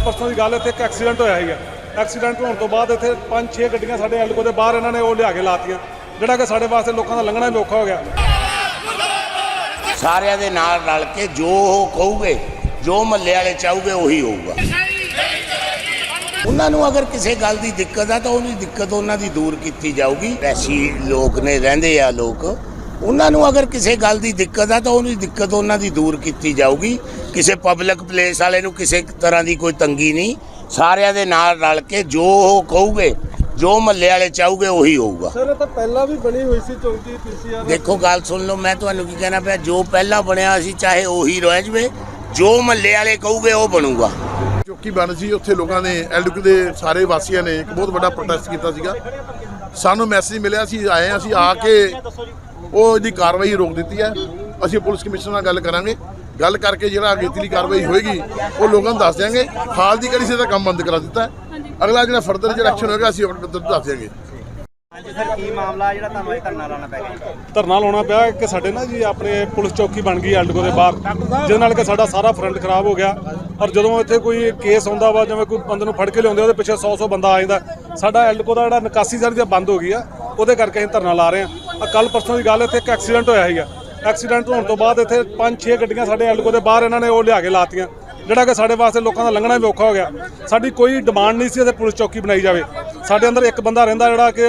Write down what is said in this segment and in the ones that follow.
ਪਰਸੋਂ ਦੀ ਗੱਲ ਇੱਥੇ ਇੱਕ ਐਕਸੀਡੈਂਟ ਹੋਇਆ ਸੀਗਾ। ਐਕਸੀਡੈਂਟ ਹੋਣ ਤੋਂ ਬਾਅਦ ਇੱਥੇ ਪੰਜ ਛੇ ਗੱਡੀਆਂ ਸਾਡੇ ਐਲਕੋ ਦੇ ਬਾਹਰ ਇਹਨਾਂ ਨੇ ਉਹ ਲਿਆ ਕੇ ਲਾਤੀਆਂ। ਜਿਹੜਾ ਕਿ ਸਾਡੇ ਵਾਸਤੇ ਲੋਕਾਂ ਦਾ ਲੰਘਣਾ ਵੀ ਔਖਾ ਹੋ ਗਿਆ। ਸਾਰਿਆਂ ਦੇ ਨਾਲ ਰਲ ਕੇ ਜੋ ਉਹ ਕਹੂਗੇ, ਜੋ ਮੱਲੇ ਵਾਲੇ ਚਾਹੂਗੇ ਉਹੀ ਹੋਊਗਾ। ਉਹਨਾਂ ਨੂੰ ਅਗਰ ਕਿਸੇ ਗੱਲ ਦੀ ਦਿੱਕਤ ਆ ਤਾਂ ਉਹਦੀ ਦਿੱਕਤ ਉਹਨਾਂ ਦੀ ਦੂਰ ਕੀਤੀ ਜਾਊਗੀ। ਐਸੀ ਲੋਕ ਨੇ, ਰਹਿੰਦੇ ਆ ਲੋਕ। ਉਹਨਾਂ ਨੂੰ ਅਗਰ ਕਿਸੇ ਗੱਲ ਦੀ ਦਿੱਕਤ ਆ ਤਾਂ ਉਹਦੀ ਦਿੱਕਤ ਉਹਨਾਂ ਦੀ ਦੂਰ ਕੀਤੀ ਜਾਊਗੀ। ਕਿਸੇ ਪਬਲਿਕ ਪਲੇਸ ਵਾਲੇ ਨੂੰ ਕਿਸੇ ਤਰ੍ਹਾਂ ਦੀ ਕੋਈ ਤੰਗੀ ਨਹੀਂ। ਸਾਰਿਆਂ ਦੇ ਨਾਲ ਰਲ ਕੇ ਜੋ ਉਹ ਕਹੂਗੇ ਜੋ ਮੱਲੇ ਵਾਲੇ ਚਾਹੂਗੇ ਉਹੀ ਹੋਊਗਾ। ਸਰ ਇਹ ਤਾਂ ਪਹਿਲਾਂ ਵੀ ਬਣੀ ਹੋਈ ਸੀ ਚੌਂਕੀ ਪੀਸੀਆਰ ਦੇਖੋ ਗੱਲ ਸੁਣ ਲਓ ਮੈਂ ਤੁਹਾਨੂੰ ਕੀ ਕਹਿਣਾ ਪਿਆ ਜੋ ਪਹਿਲਾਂ ਬਣਿਆ ਸੀ ਚਾਹੇ ਉਹੀ ਰਹਿ ਜਵੇ ਜੋ ਮੱਲੇ ਵਾਲੇ ਕਹੂਗੇ ਉਹ ਬਣੂਗਾ। ਚੌਕੀ ਬਣ ਸੀ ਉੱਥੇ ਲੋਕਾਂ ਨੇ ਐਲਡੂਕ ਦੇ ਸਾਰੇ ਵਾਸੀਆਂ ਨੇ ਇੱਕ ਬਹੁਤ ਵੱਡਾ ਪ੍ਰੋਟੈਸਟ ਕੀਤਾ ਸੀਗਾ। ਸਾਨੂੰ ਮੈਸੇਜ ਮਿਲਿਆ ਸੀ ਆਏ ਅਸੀਂ ਆ ਕੇ ਉਹ ਇਹਦੀ ਕਾਰਵਾਈ ਰੋਕ ਦਿੱਤੀ ਹੈ। ਅਸੀਂ ਪੁਲਿਸ ਕਮਿਸ਼ਨਰ ਨਾਲ ਗੱਲ ਕਰਾਂਗੇ। ਗੱਲ ਕਰਕੇ ਜਿਹੜਾ ਅਗੇਤਲੀ ਕਾਰਵਾਈ ਹੋਏਗੀ ਉਹ ਲੋਕਾਂ ਨੂੰ ਦੱਸ ਦਿਆਂਗੇ। ਹਾਲ ਦੀ ਕੜੀ ਸੇ ਤਾਂ ਕੰਮ ਬੰਦ ਕਰਾ ਦਿੱਤਾ। ਅਗਲਾ ਜਿਹੜਾ ਫਰਦਰ ਜਿਹੜਾ ਐਕਸ਼ਨ ਹੋਏਗਾ ਅਸੀਂ ਆਪਣੇ ਪੱਧਰ ਤੇ ਦੱਸ ਦਿਆਂਗੇ। ਹਾਂਜੀ ਸਰ ਕੀ ਮਾਮਲਾ ਜਿਹੜਾ ਤੁਹਾਨੂੰ ਇਹ ਧਰਨਾ ਲਾਉਣਾ ਪੈ ਗਿਆ? ਧਰਨਾ ਲਾਉਣਾ ਪਿਆ ਕਿ ਸਾਡੇ ਨਾ ਜੀ ਆਪਣੇ ਪੁਲਿਸ ਚੌਕੀ ਬਣ ਗਈ ਐਲਡਕੋ ਦੇ ਬਾਹਰ ਜਿਹਦੇ ਨਾਲ ਕਿ ਸਾਡਾ ਸਾਰਾ ਫਰੰਟ ਖਰਾਬ ਹੋ ਗਿਆ। ਔਰ ਜਦੋਂ ਇੱਥੇ ਕੋਈ ਕੇਸ ਆਉਂਦਾ ਵਾ ਜਿਵੇਂ ਕੋਈ ਬੰਦੇ ਨੂੰ ਫੜ ਕੇ ਲਿਆਉਂਦੇ ਉਹਦੇ ਪਿੱਛੇ 100 100 ਬੰਦਾ ਆ ਜਾਂਦਾ। ਸਾਡਾ ਐਲਡਕੋ ਦਾ ਜਿਹੜਾ ਨਿਕਾਸੀ ਸਾਰੀ ਦੀ ਬੰਦ ਹੋ ਗਈ ਆ ਉਹਦੇ ਕਰਕੇ ਅਸੀਂ ਧਰਨਾ ਲਾ ਰਹੇ ਆ ਕੱਲ ਪਰਸੋਂ ਦੀ ਗੱਲ ਇੱਥੇ ਇੱਕ ਐਕਸੀਡੈਂਟ ਹੋਇਆ ਸੀਗਾ। ਐਕਸੀਡੈਂਟ ਹੋਣ ਤੋਂ ਬਾਅਦ ਇੱਥੇ ਪੰਜ ਛੇ ਗੱਡੀਆਂ ਸਾਡੇ ਐਲਡਕੋ ਦੇ ਬਾਹਰ ਇਹਨਾਂ ਨੇ ਉਹ ਲਿਆ ਕੇ ਲਾਤੀਆਂ। ਜਿਹੜਾ ਕਿ ਸਾਡੇ ਵਾਸਤੇ ਲੋਕਾਂ ਦਾ ਲੰਘਣਾ ਵੀ ਔਖਾ ਹੋ ਗਿਆ। ਸਾਡੀ ਕੋਈ ਡਿਮਾਂਡ ਨਹੀਂ ਸੀ ਇਹਦੇ ਪੁਲਿਸ ਚੌਕੀ ਬਣਾਈ ਜਾਵੇ। ਸਾਡੇ ਅੰਦਰ ਇੱਕ ਬੰਦਾ ਰਹਿੰਦਾ ਜਿਹੜਾ ਕਿ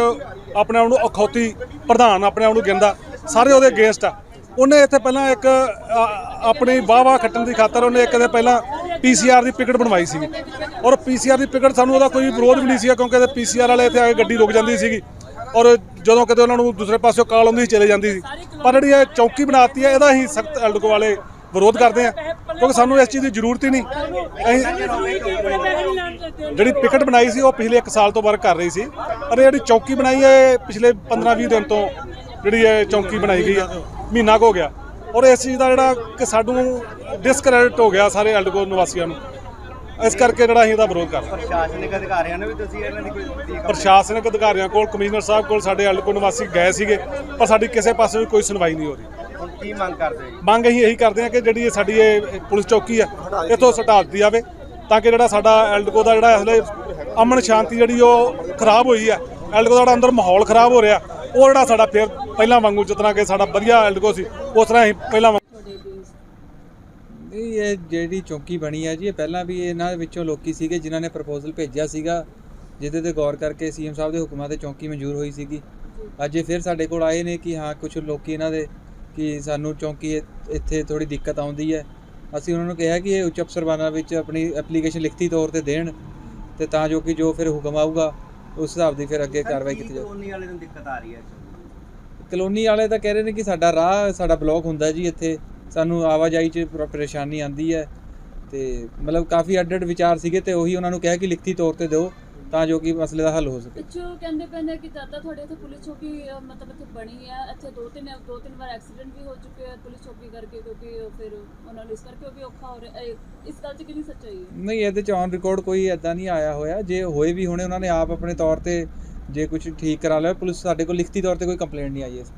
ਆਪਣੇ ਆਪ ਨੂੰ ਅਖੌਤੀ ਪ੍ਰਧਾਨ, ਆਪਣੇ ਆਪ ਨੂੰ ਗਿੰਦਾ ਸਾਰੇ ਉਹਦੇ ਅਗੇਂਸਟ ਆ। ਉਹਨੇ ਇੱਥੇ ਪਹਿਲਾਂ ਇੱਕ ਆਪਣੀ ਵਾਹ-ਵਾਹ ਖੱਟਣ ਦੀ ਖਾਤਰ ਉਹਨੇ ਇੱਕ ਦੇ ਪਹਿਲਾਂ ਪੀਸੀਆਰ ਦੀ ਪਿਕਟ ਬਣਵਾਈ ਸੀ ਔਰ ਪੀਸੀਆਰ ਦੀ ਪਿਕਟ ਸਾਨੂੰ ਉਹਦਾ ਕੋਈ ਵਿਰੋਧ ਵੀ ਨਹੀਂ ਸੀ ਕਿਉਂਕਿ ਇਹਦੇ ਪੀਸੀਆਰ ਵਾਲੇ ਇੱਥੇ ਆ ਕੇ ਗੱਡੀ ਰੁਕ ਜਾਂਦੀ ਸੀਗੀ। ਔਰ ਜਦੋਂ ਕਿਤੇ ਉਹਨਾਂ ਨੂੰ ਦੂਸਰੇ ਪਾਸਿਓਂ ਕਾਲ ਆਉਂਦੀ ਸੀ, ਚਲੇ ਜਾਂਦੀ ਸੀ। ਪਰ ਜਿਹੜੀ ਇਹ ਚੌਕੀ ਬਣਾਤੀ ਹੈ, ਇਹਦਾ ਹੀ ਸਖਤ ਐਲਡਕੋ ਵਾਲੇ ਵਿਰੋਧ ਕਰਦੇ ਆ। ਕਿਉਂਕਿ ਸਾਨੂੰ ਇਸ ਚੀਜ਼ ਦੀ ਜ਼ਰੂਰਤ ਹੀ ਨਹੀਂ। ਅਸੀਂ ਜਿਹੜੀ ਪਿਕਟ ਬਣਾਈ ਸੀ, ਉਹ ਪਿਛਲੇ 1 ਸਾਲ ਤੋਂ ਵਰਕ ਕਰ ਰਹੀ ਸੀ। ਪਰ ਇਹ ਜਿਹੜੀ ਚੌਕੀ ਬਣਾਈ ਹੈ, ਇਹ ਪਿਛਲੇ 15-20 ਦਿਨ ਤੋਂ ਜਿਹੜੀ ਇਹ ਚੌਕੀ ਬਣਾਈ ਗਈ ਆ ਮਹੀਨਾ ਕੁ ਹੋ ਗਿਆ। ਔਰ ਇਸ ਚੀਜ਼ ਦਾ ਜਿਹੜਾ ਕਿ ਸਾਨੂੰ ਡਿਸਕ੍ਰੈਡਿਟ ਹੋ ਗਿਆ ਸਾਰੇ ਐਲਡਕੋ ਨਿਵਾਸੀਆਂ ਨੂੰ। ਇਸ ਕਰਕੇ ਜਿਹੜਾ ਅਸੀਂ ਇਹਦਾ ਵਿਰੋਧ ਕਰਦੇ ਹਾਂ। ਪ੍ਰਸ਼ਾਸਨਿਕ ਅਧਿਕਾਰੀਆਂ ਨੂੰ ਵੀ ਤੁਸੀਂ ਇਹਨਾਂ ਦੀ ਕੋਈ ਦੀ ਪ੍ਰਸ਼ਾਸਨਿਕ ਅਧਿਕਾਰੀਆਂ ਕੋਲ ਕਮਿਸ਼ਨਰ ਸਾਹਿਬ ਕੋਲ ਸਾਡੇ ਐਲਡਕੋ ਨਿਵਾਸੀ ਗਏ ਸੀਗੇ ਪਰ ਸਾਡੀ ਕਿਸੇ ਪਾਸੇ ਵੀ ਕੋਈ ਸੁਣਵਾਈ ਨਹੀਂ ਹੋ ਰਹੀ ਹੁਣ ਕੀ ਮੰਗ ਕਰਦੇ ਹੋ ਜੀ? ਮੰਗ ਅਸੀਂ ਇਹੀ ਕਰਦੇ ਹਾਂ ਕਿ ਜਿਹੜੀ ਇਹ ਸਾਡੀ ਇਹ ਪੁਲਿਸ ਚੌਕੀ ਆ ਇੱਥੋਂ ਸਟਾ ਦਿੱਤੀ ਜਾਵੇ ਤਾਂ ਕਿ ਜਿਹੜਾ ਸਾਡਾ ਐਲਡਕੋ ਦਾ ਜਿਹੜਾ ਇਸਲੇ ਅਮਨ ਸ਼ਾਂਤੀ ਜਿਹੜੀ ਉਹ ਖਰਾਬ ਹੋਈ ਆ ਐਲਡਕੋ ਦਾ ਜਿਹੜਾ ਅੰਦਰ ਮਾਹੌਲ ਖਰਾਬ ਹੋ ਰਿਹਾ ਉਹ ਜਿਹੜਾ ਸਾਡਾ ਫਿਰ ਪਹਿਲਾਂ ਵਾਂਗੂ ਜਿਤਨਾ ਕਿ ਸਾਡਾ ਵਧੀਆ ਐਲਡਕੋ ਸੀ ਉਸ ਤਰ੍ਹਾਂ ਹੀ ਪਹਿਲਾਂ ਵਾਂਗੂ ਇਹ ਜਿਹੜੀ ਚੌਂਕੀ ਬਣੀ ਹੈ ਜੀ ਇਹ ਪਹਿਲਾਂ ਵੀ ਇਹਨਾਂ ਦੇ ਵਿੱਚੋਂ ਲੋਕੀ ਸੀਗੇ ਜਿਨ੍ਹਾਂ ਨੇ ਪ੍ਰਪੋਜ਼ਲ ਭੇਜਿਆ ਸੀਗਾ ਜਿਹਦੇ ਤੇ ਗੌਰ ਕਰਕੇ ਸੀਐਮ ਸਾਹਿਬ ਦੇ ਹੁਕਮਾਂ ਤੇ ਚੌਂਕੀ ਮਨਜ਼ੂਰ ਹੋਈ ਸੀਗੀ। ਅੱਜ ਇਹ ਫਿਰ ਸਾਡੇ ਕੋਲ ਆਏ ਨੇ ਕਿ ਹਾਂ ਕੁਝ ਲੋਕੀ ਇਹਨਾਂ ਦੇ ਕਿ ਸਾਨੂੰ ਚੌਂਕੀ ਇੱਥੇ ਥੋੜੀ ਦਿੱਕਤ ਆਉਂਦੀ ਹੈ। ਅਸੀਂ ਉਹਨਾਂ ਨੂੰ ਕਿਹਾ ਕਿ ਇਹ ਉੱਚ ਅਫਸਰਵਾਨਾਂ ਵਿੱਚ ਆਪਣੀ ਐਪਲੀਕੇਸ਼ਨ ਲਿਖਤੀ ਤੌਰ ਤੇ ਦੇਣ ਤੇ ਤਾਂ ਜੋ ਕਿ ਜੋ ਫਿਰ ਹੁਕਮ ਆਊਗਾ ਉਸ ਹਿਸਾਬ ਦੀ ਫਿਰ ਅੱਗੇ ਕਾਰਵਾਈ ਕੀਤੀ ਜਾਵੇ ਕਲੋਨੀ ਵਾਲੇ ਨੂੰ ਦਿੱਕਤ ਆ ਰਹੀ ਹੈ? ਕਲੋਨੀ ਵਾਲੇ ਤਾਂ ਕਹਿ ਰਹੇ ਨੇ ਕਿ ਸਾਡਾ ਰਾਹ ਸਾਡਾ ਬਲੌਕ ਹੁੰਦਾ ਜੀ ਇੱਥੇ। ਸਾਨੂੰ ਆਵਾਜਾਈ 'ਚ ਪਰ- ਪਰੇਸ਼ਾਨੀ ਆਂਦੀ ਹੈ ਤੇ ਮਤਲਬ ਕਾਫੀ ਅੱਡ ਅੱਡ ਵਿਚਾਰ ਸੀਗੇ ਤੇ ਉਹੀ ਉਹਨਾਂ ਨੂੰ ਕਿਹਾ ਕਿ ਲਿਖਤੀ ਤੌਰ ਤੇ ਦਿਓ ਤਾਂ ਜੋ ਕਿ ਮਸਲੇ ਦਾ ਹੱਲ ਹੋ ਸਕੇ। ਪਿੱਛੋਂ ਕਹਿੰਦੇ ਨੇ ਕਿ ਦਾਦਾ ਤੁਹਾਡੇ ਇੱਥੇ ਪੁਲਿਸ ਚੌਕੀ ਮਤਲਬ ਇੱਥੇ ਬਣੀ ਹੈ ਇੱਥੇ ਦੋ ਤਿੰਨ ਦੋ ਤਿੰਨ ਵਾਰ ਐਕਸੀਡੈਂਟ ਵੀ ਹੋ ਚੁੱਕੇ ਆ ਪੁਲਿਸ ਚੌਕੀ ਕਰਕੇ ਕਿਉਂਕਿ ਫਿਰ ਉਹਨਾਂ ਨੂੰ ਇਸ ਕਰਕੇ ਵੀ ਔਖਾ ਹੋ ਰਿਹਾ। ਇਸ ਗੱਲ 'ਚ ਕਿੰਨੀ ਸੱਚਾਈ ਹੈ? ਨਹੀਂ ਇਹਦੇ ਚ ਔਨ ਰਿਕਾਰਡ ਕੋਈ ਐਦਾਂ ਨਹੀਂ ਆਇਆ ਹੋਇਆ। ਜੇ ਹੋਏ ਵੀ ਹੋਣੇ ਉਹਨਾਂ ਨੇ ਆਪ ਆਪਣੇ ਤੌਰ ਤੇ ਜੇ ਕੁਝ ਠੀਕ ਕਰਾ ਲਿਆ ਪੁਲਿਸ ਸਾਡੇ ਕੋਲ ਲਿਖਤੀ ਤੌਰ ਤੇ ਕੋਈ ਕੰਪਲੇਂਟ ਨਹੀਂ ਆਈ ਇਸ